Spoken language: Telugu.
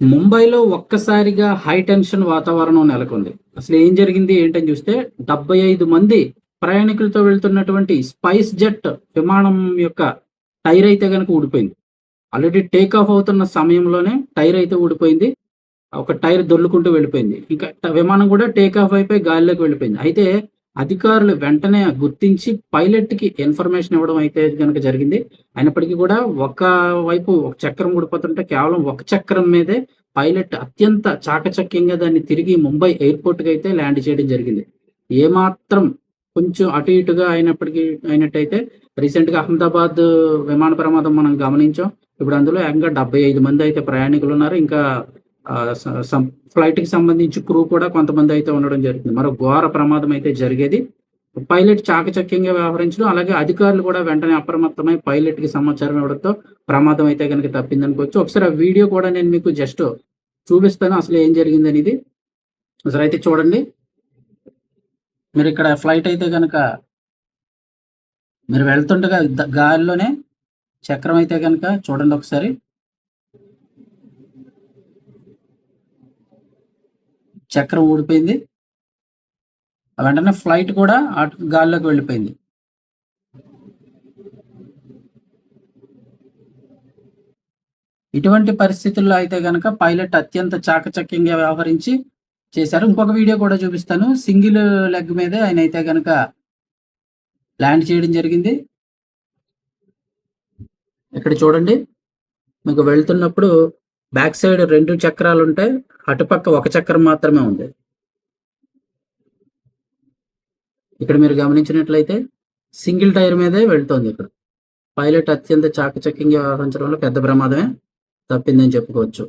ముంబైలో ఒక్కసారిగా హై టెన్షన్ వాతావరణం నెలకొంది. అసలు ఏం జరిగింది ఏంటని చూస్తే డెబ్బై ఐదు మంది ప్రయాణికులతో వెళ్తున్నటువంటి స్పైస్ జెట్ విమానం యొక్క టైర్ అయితే కనుక ఊడిపోయింది. ఆల్రెడీ టేక్ ఆఫ్ అవుతున్న సమయంలోనే టైర్ అయితే ఊడిపోయింది. ఒక టైర్ దొర్లుకుంటూ వెళ్ళిపోయింది. ఇంకా విమానం కూడా టేక్ ఆఫ్ అయిపోయి గాలిలోకి వెళ్ళిపోయింది. అయితే అధికారులు వెంటనే గుర్తించి పైలట్కి ఇన్ఫర్మేషన్ ఇవ్వడం అయితే కనుక జరిగింది. అయినప్పటికీ కూడా ఒక వైపు ఒక చక్రం ఊడిపోతుంటే కేవలం ఒక చక్రం మీదే పైలట్ అత్యంత చాకచక్యంగా దాన్ని తిరిగి ముంబై ఎయిర్పోర్ట్కి అయితే ల్యాండ్ చేయడం జరిగింది. ఏమాత్రం కొంచెం అటు ఇటుగా అయినప్పటికీ అయినట్టయితే రీసెంట్గా అహ్మదాబాద్ విమాన ప్రమాదం మనం గమనించాం. ఇప్పుడు అందులో ఏకంగా డెబ్బై ఐదు మంది అయితే ప్రయాణికులు ఉన్నారు. ఇంకా ఫ్లైట్కి సంబంధించి క్రూ కూడా కొంతమంది అయితే ఉండడం జరుగుతుంది. మరో ఘోర ప్రమాదం అయితే జరిగేది. పైలట్ చాకచక్యంగా వ్యవహరించడం అలాగే అధికారులు కూడా వెంటనే అప్రమత్తమై పైలట్కి సమాచారం ఇవ్వడంతో ప్రమాదం అయితే కనుక తప్పిందనుకోవచ్చు. ఒకసారి ఆ వీడియో కూడా నేను మీకు జస్ట్ చూపిస్తాను అసలు ఏం జరిగింది అనేది. అసలు అయితే చూడండి. మీరు ఇక్కడ ఫ్లైట్ అయితే కనుక మీరు వెళ్తుండగా గాలిలోనే చక్రం అయితే కనుక చూడండి ఒకసారి. చక్రం ఊడిపోయింది. వెంటనే ఫ్లైట్ కూడా గాల్లోకి వెళ్ళిపోయింది. ఇటువంటి పరిస్థితుల్లో అయితే కనుక పైలట్ అత్యంత చాకచక్యంగా వ్యవహరించి చేశారు. ఇంకొక వీడియో కూడా చూపిస్తాను. సింగిల్ లెగ్ మీదే ఆయన అయితే కనుక ల్యాండ్ చేయడం జరిగింది. ఇక్కడ చూడండి. మీకు వెళ్తున్నప్పుడు బ్యాక్ సైడ్ రెండు చక్రాలు ఉంటాయి అటుపక్క ఒక చక్రం మాత్రమే ఉంది. ఇక్కడ మీరు గమనించినట్లయితే సింగిల్ టైర్ మీదే వెళ్తోంది ఇక్కడ. పైలట్ అత్యంత చాకచక్యంగా వ్యవహరించడం వల్ల పెద్ద ప్రమాదమే తప్పిందని చెప్పుకోవచ్చు.